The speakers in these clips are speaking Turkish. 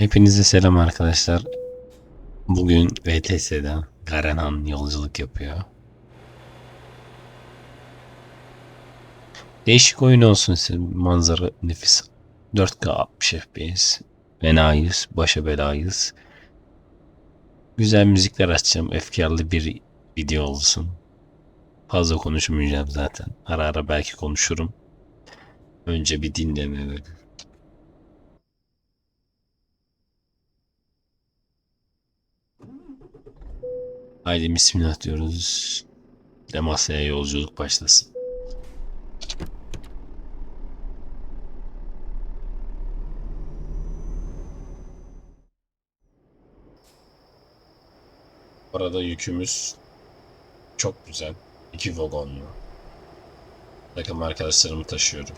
Hepinize selam arkadaşlar. Bugün VTS'de Garenhan yolculuk yapıyor. Değişik oyun olsun istedim. Manzara nefis. 4K 60 FPS. Fenayız. Başa belayız. Güzel müzikler açacağım. Efkarlı bir video olsun. Fazla konuşmayacağım zaten. Ara ara belki konuşurum. Önce bir dinlenelim. Haydi bismillah diyoruz. Demasya'ya yolculuk başlasın. Orada yükümüz çok güzel. İki vagonlu. Takım arkadaşlarımı taşıyorum.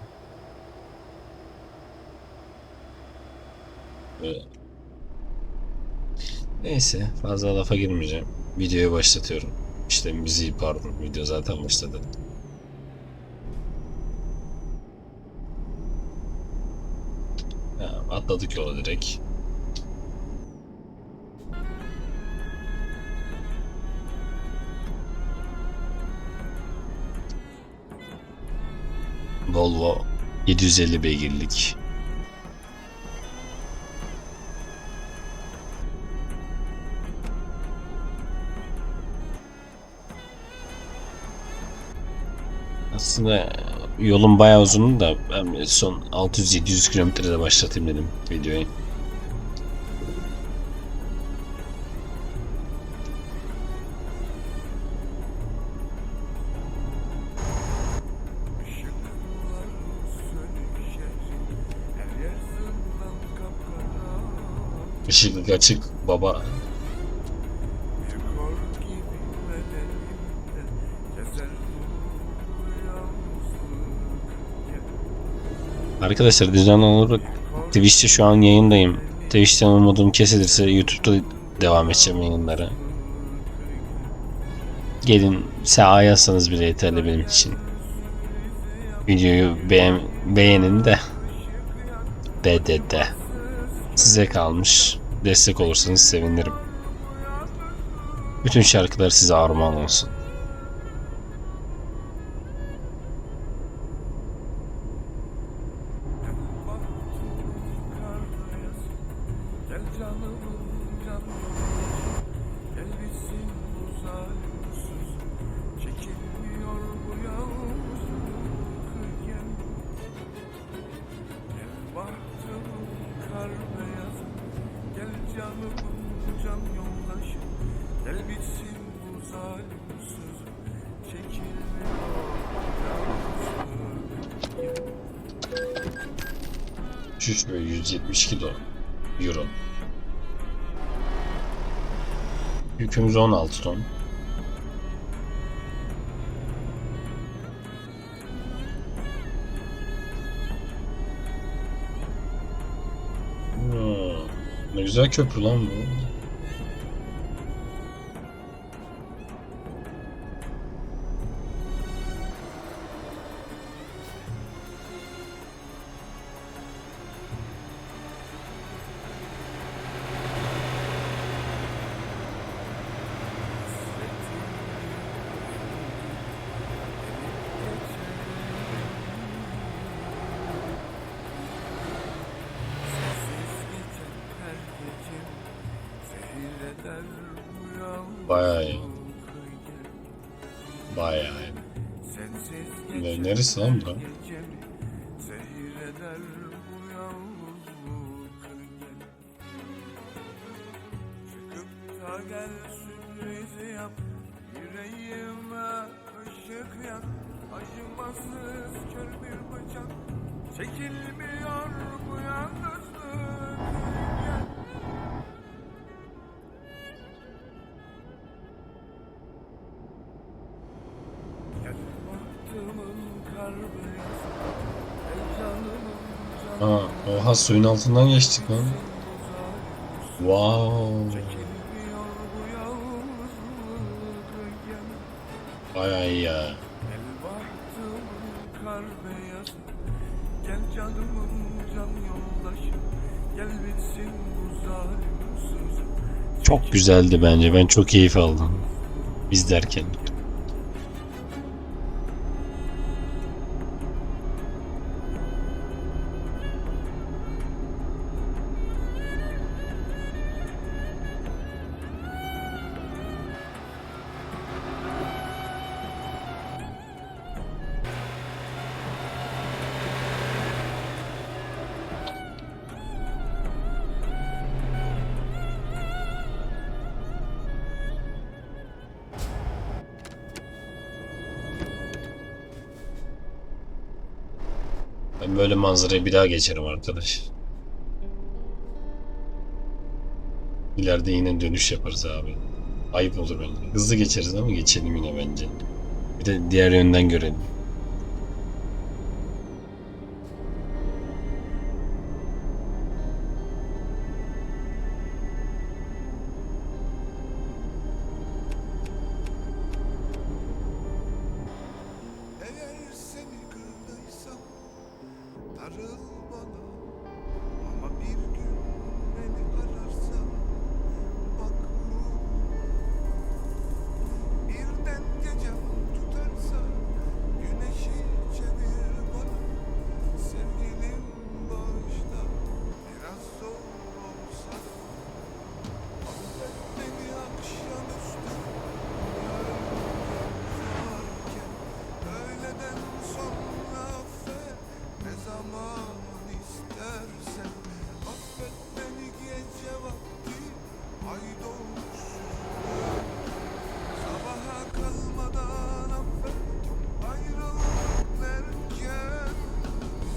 Ve Neyse fazla lafa girmeyeceğim. Videoyu başlatıyorum. İşte müziği pardon video zaten başladı. Ha, atladık yola direkt. Volvo 750 beygirlik. Aslında yolun bayağı uzun da ben son 600-700 kilometrede başlatayım dedim videoyu. Işık açık baba. Arkadaşlar düzenli olarak Twitch'te şu an yayındayım. Twitch'ten umudum kesilirse YouTube'da devam edeceğim yayınlara. Gelin sağa yazsanız bile yeterli benim için. Videoyu beğen beğenin de de de de. Size kalmış. Destek olursanız sevinirim. Bütün şarkılar size armağan olsun. 173 ve 172 dolar. Euro. Yükümüz 16 ton. Hmm. Ne güzel köprü lan bu. Bayağı iyi. Bayağı iyi. Ne- neresi lan bura? Çekilmiyor Ha, oha suyun altından geçtik lan. Wow. Bayağı iyi ya. Gel canımın can yoldaşı Gel bitsin bu zalim Çok güzeldi bence. Ben çok keyif aldım. İzlerken. Böyle manzaraya bir daha geçerim arkadaş. İleride yine dönüş yaparız abi. Ayıp olur bence. Hızlı geçeriz ama geçelim yine bence. Bir de diğer yönden görelim.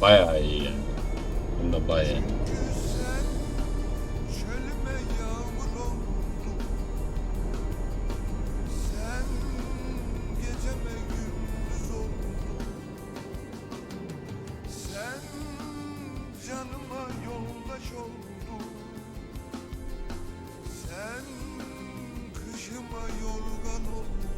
Bayağı iyi yani. Bunda bayağı. Sen kışıma yorgan oldun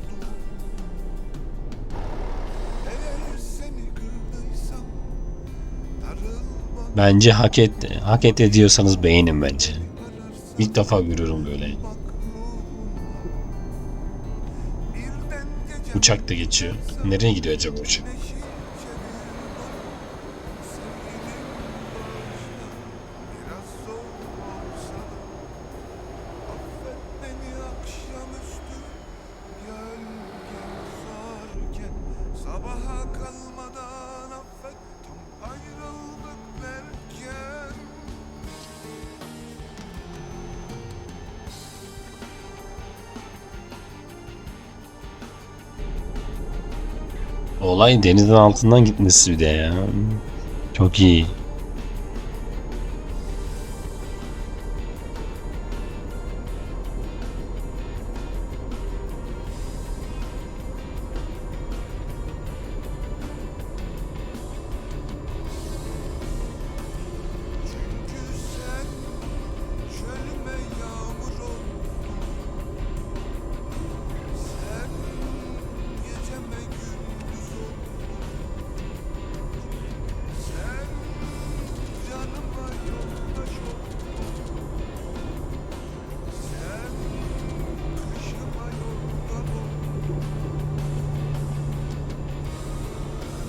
Bence hak et hak et ediyorsanız beğenin bence. İlk defa görüyorum böyle. Uçak da geçiyor. Nereye gidiyor acaba uçak? Olay denizin altından gitmesi bir de ya. Çok iyi.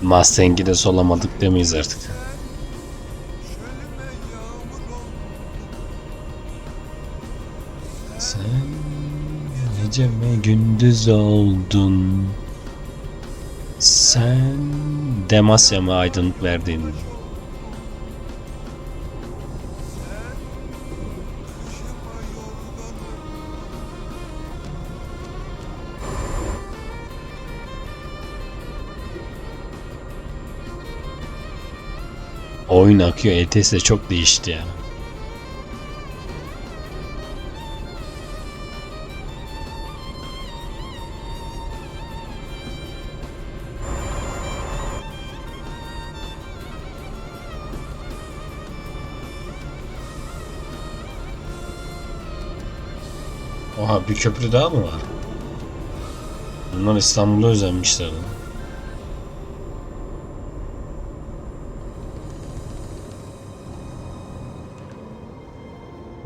Mustang'i de solamadık demeyiz artık. Sen geceme gündüz oldun. Sen Demasya'ma aydınlık verdin. Oyun akıyor. ETS de çok değişti ya. Oha bir köprü daha mı var? Bunlar İstanbul'a özenmişler. lan.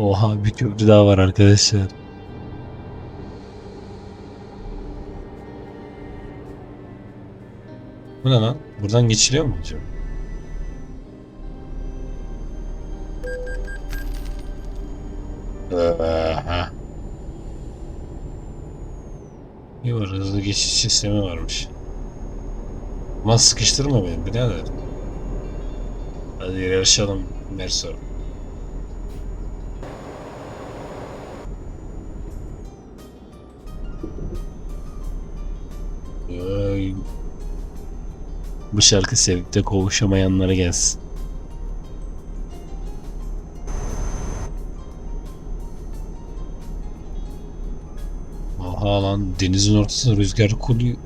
Oha bir köprü daha var arkadaşlar. Bu ne lan? Buradan geçiliyor mu acaba? Aha. Var hızlı geçiş sistemi varmış. Ama sıkıştırma beni birader. Hadi yarışalım Merso. Bu şarkı sevdikte kovuşamayanlara gelsin. Aha lan denizin ortasında rüzgar kuluyor.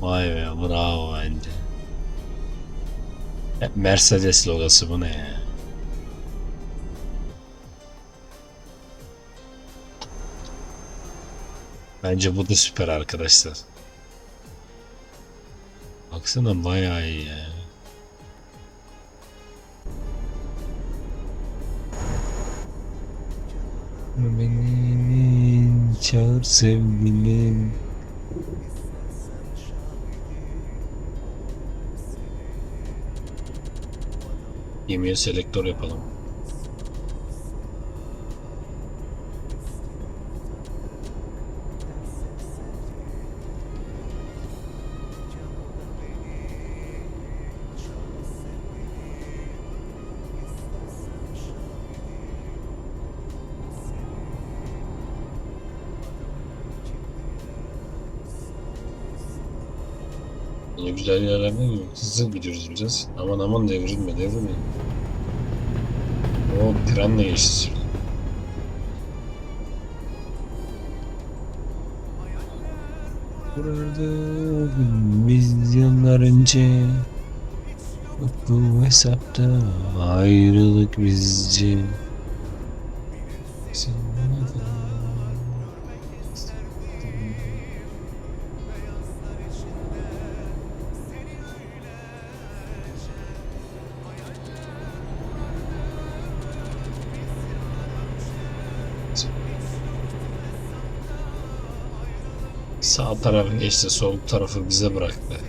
Vay be bravo bence. Mercedes logosu bu ne ya? Bence bu da süper arkadaşlar. Baksana bayağı iyi ya. Benim çağır sevgilim. Gemiye selektör yapalım. Yine güzel yerlerden gidiyoruz. Hızlı gidiyoruz biraz. Aman aman devrilme devrilme. O trenle geçti. Burada biz yıllar önce Bu hesapta ayrılık bizce Sağ tarafı geçti, sol tarafı bize bıraktı.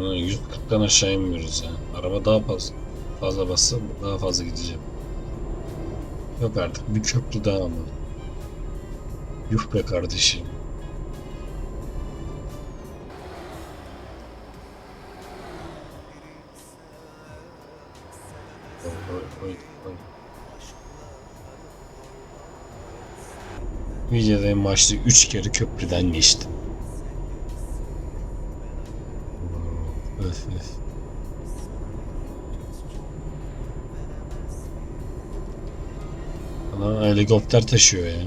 Buna 140'tan aşağı inmiyoruz ya. Araba daha fazla, fazla bassa daha fazla gideceğim. Yok artık bir köprü daha ama. Yuh be kardeşim. Oy, oy, oy, oy. Videoda en başta 3 kere köprüden geçtim. Ana helikopter taşıyor ya.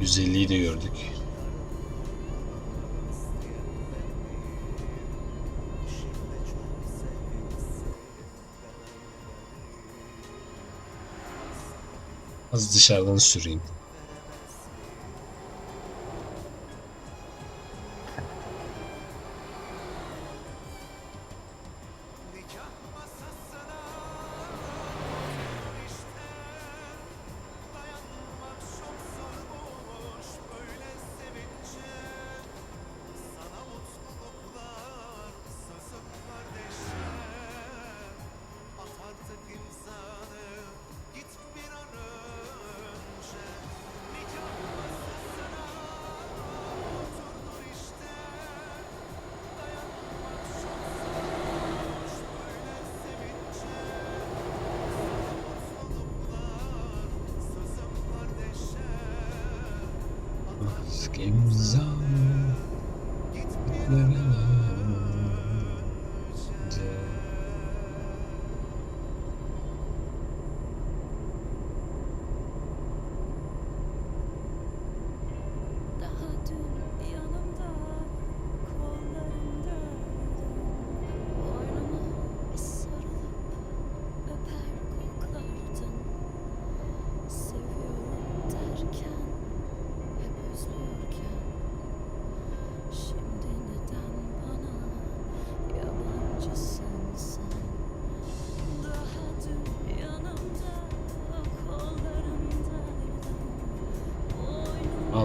150'yi de gördük. Az dışarıdan süreyim.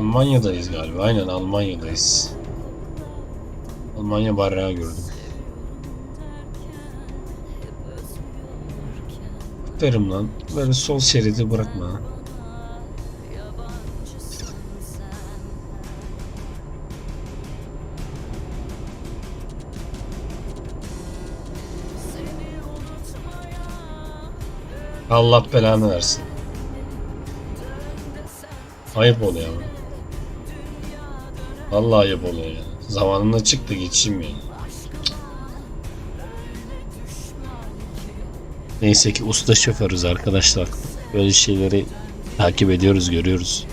Almanya'dayız galiba. Aynen Almanya'dayız. Almanya bayrağı gördüm. Aferin lan. Böyle sol şeridi bırakma. Allah belanı versin. Ayıp oluyor ama. Vallahi ayıp oluyor ya. Zamanında çıktı geçeyim ya. Neyse ki usta şoförüz arkadaşlar. Böyle şeyleri takip ediyoruz, görüyoruz.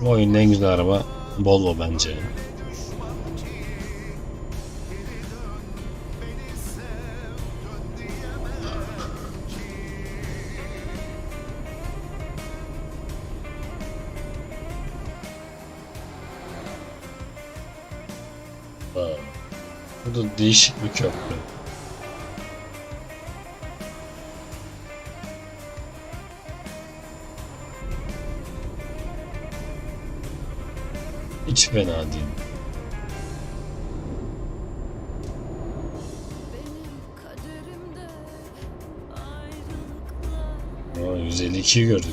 Bu oyunun en güzel araba Volvo bence. Değişik bir köprü. Hiç fena değil. Aa, 152'yi gördük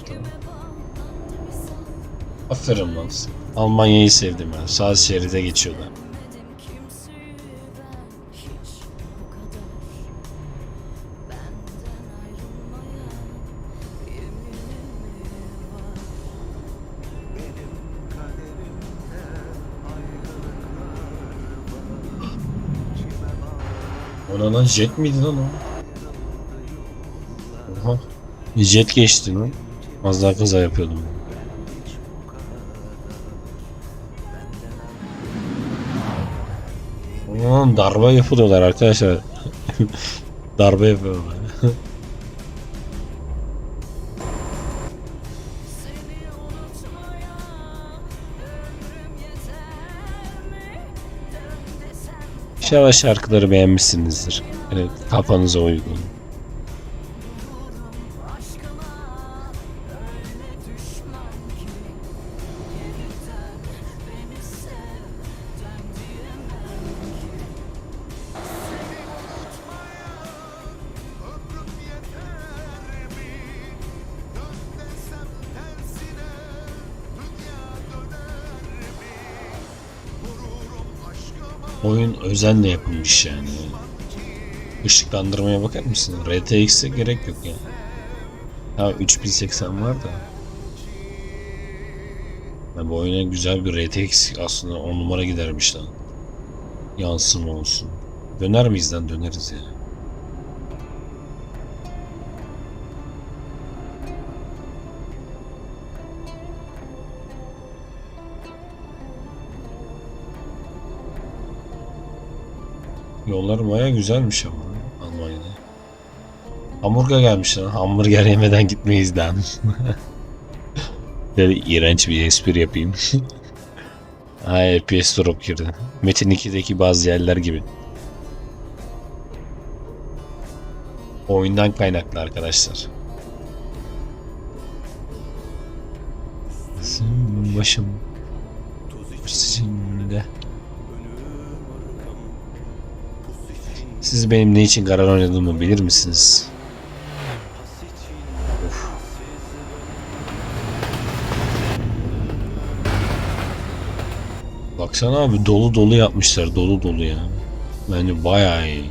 bağlandıysa Aferin lan. Almanya'yı sevdim ben. Sağ şeride geçiyordu. Jet miydi lan o? Oha. Jet geçti lan. Az daha kaza yapıyordum. Oğlum darbe yapıyorlar arkadaşlar. darbe yapıyorlar. İnşallah şarkıları beğenmişsinizdir. Evet, kafanıza uygun. Özenle yapılmış yani. Işıklandırmaya bakar mısın? RTX'e gerek yok yani. Ha 3080 var da. Ya bu oyuna güzel bir RTX aslında 10 numara gidermiş lan. Yansıma olsun. Döner miyiz lan? Döneriz ya. Yollar baya güzelmiş ama Almanya'da. Hamburger gelmiş lan. Hamburger yemeden gitmeyiz lan. Böyle iğrenç bir espri yapayım. Ay FPS drop girdi. Metin 2'deki bazı yerler gibi. Oyundan kaynaklı arkadaşlar. Başım Siz benim ne için karar oynadığımı bilir misiniz? Of. Baksana abi dolu dolu yapmışlar dolu dolu ya. Bence bayağı iyi.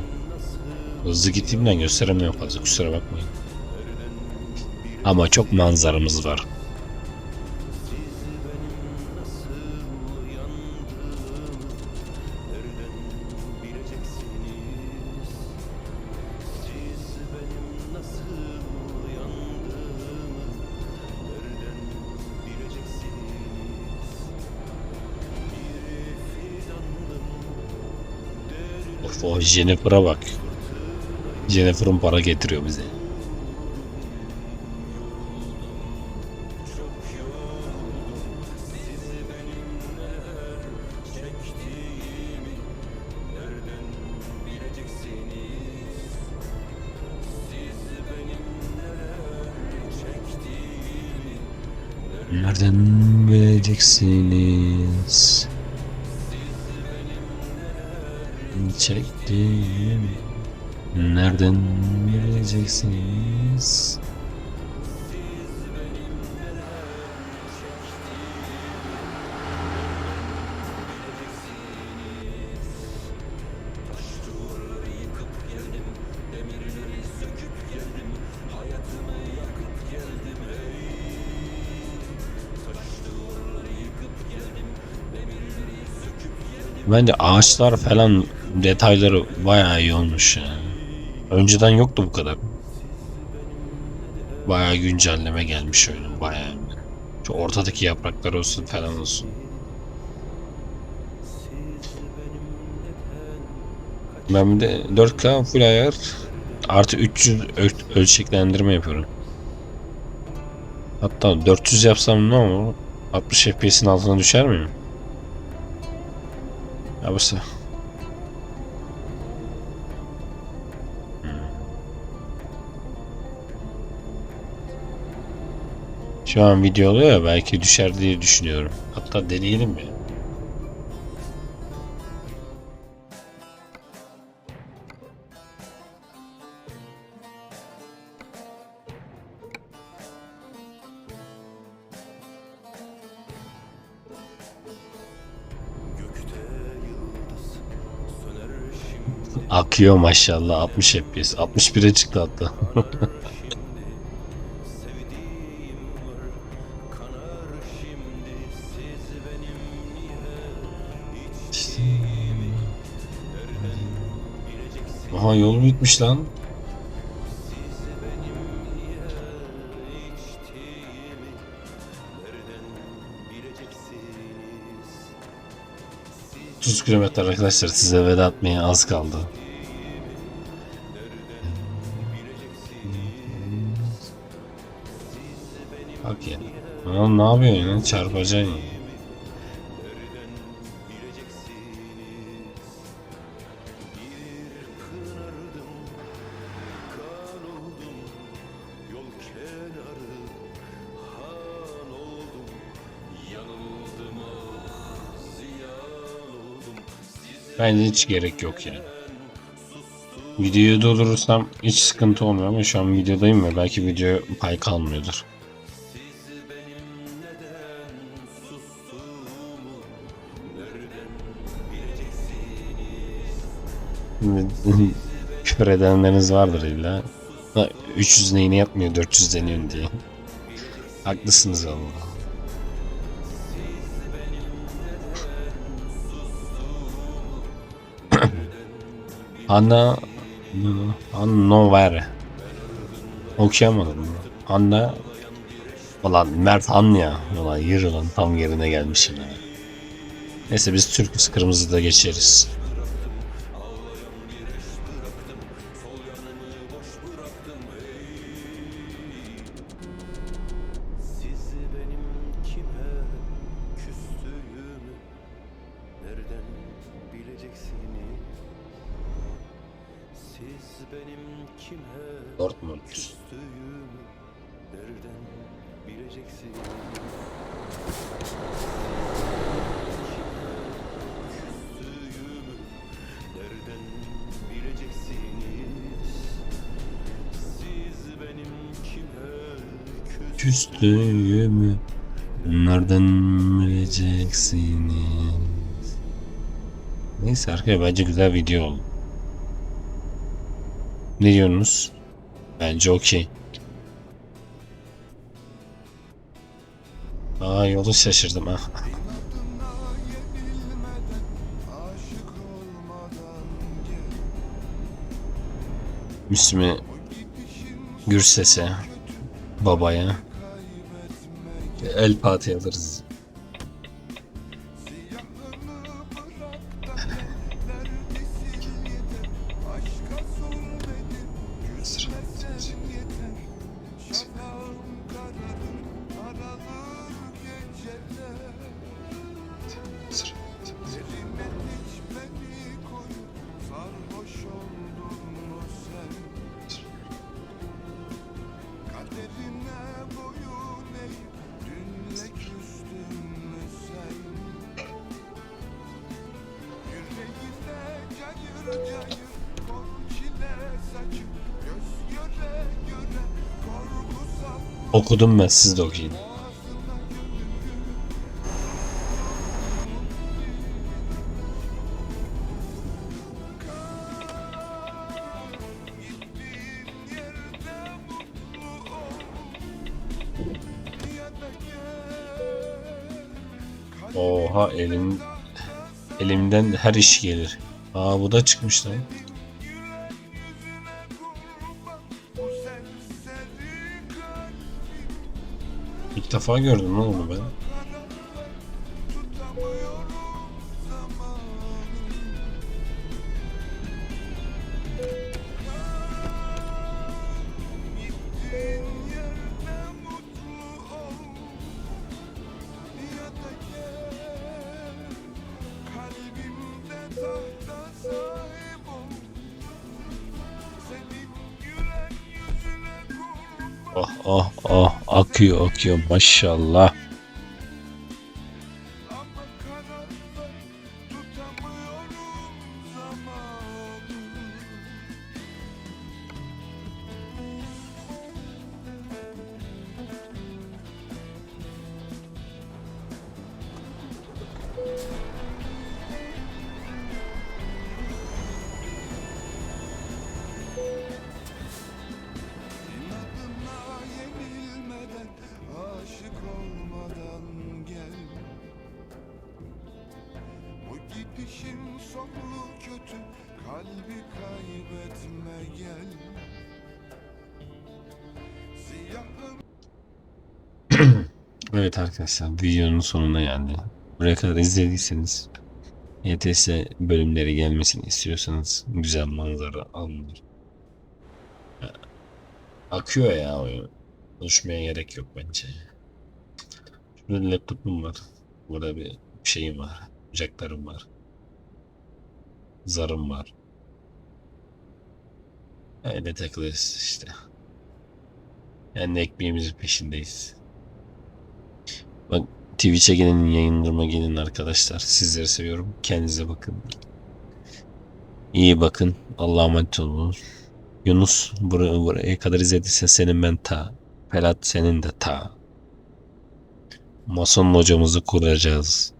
Hızlı gittiğimden gösteremiyorum fazla kusura bakmayın. Ama çok manzaramız var. O Jennifer'a bak. Jennifer'ın para getiriyor bize. Nereden bileceksiniz? Çektim. Nereden bileceksiniz? Bence ağaçlar falan detayları bayağı iyi olmuş ya. Önceden yoktu bu kadar. Bayağı güncelleme gelmiş öyle bayağı. Şu ortadaki yapraklar olsun falan olsun. Ben bir de 4K full ayar artı 300 öl- ölçeklendirme yapıyorum. Hatta 400 yapsam ne olur? 60 FPS'in altına düşer miyim? Se- Şu an video oluyor ya belki düşer diye düşünüyorum. Hatta deneyelim mi? Akıyor maşallah 60 FPS. 61'e çıktı hatta. Aha yol bitmiş lan. Kilometre arkadaşlar size veda etmeye az kaldı. Lan ne yapıyorsun ya? Çarpacaksın ya. Bence hiç gerek yok yani. Videoyu doldurursam hiç sıkıntı olmuyor ama şu an videodayım ve belki video pay kalmıyordur. Küfür edenleriniz vardır illa. Ha, 300 neyini yapmıyor 400 deniyorsun diye. Haklısınız valla. Anna Hannover. Okuyamadım. Anna Ulan Mert Han ya. Ulan yürü lan tam yerine gelmişim ya. Neyse biz Türk'üz kırmızıda geçeriz. Siz benim kime Dortmund. küstüğümü nereden bileceksiniz? Nereden bileceksiniz? Siz benim kime küstüğümü Küstüğümü nereden bileceksiniz? Neyse arkadaşlar bence güzel video oldu. Ne diyorsunuz? Bence okey. Aa yolu şaşırdım ha. Müslüme Gürses'e, babaya el pati alırız. Okudum ben siz de okuyun. Oha elim elimden her iş gelir. Aa bu da çıkmış lan. İlk defa gördüm lan onu ben. Akıyor akıyor maşallah. Evet arkadaşlar videonun sonuna geldi. Buraya kadar izlediyseniz YTS bölümleri gelmesini istiyorsanız güzel manzara alınır. Akıyor ya oyun. Konuşmaya gerek yok bence. Şurada laptopum var. Burada bir şeyim var. Ocaklarım var. Zarım var. Öyle takılıyoruz işte. Yani ekmeğimizin peşindeyiz. Bak Twitch'e gelin yayınlarıma gelin arkadaşlar. Sizleri seviyorum. Kendinize bakın. İyi bakın. Allah'a emanet olun. Yunus buraya, buraya kadar izlediysen senin ben ta. Pelat senin de ta. Mason hocamızı kuracağız.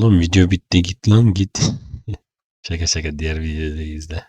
Oğlum video bitti git lan git. şaka şaka diğer videoyu izle.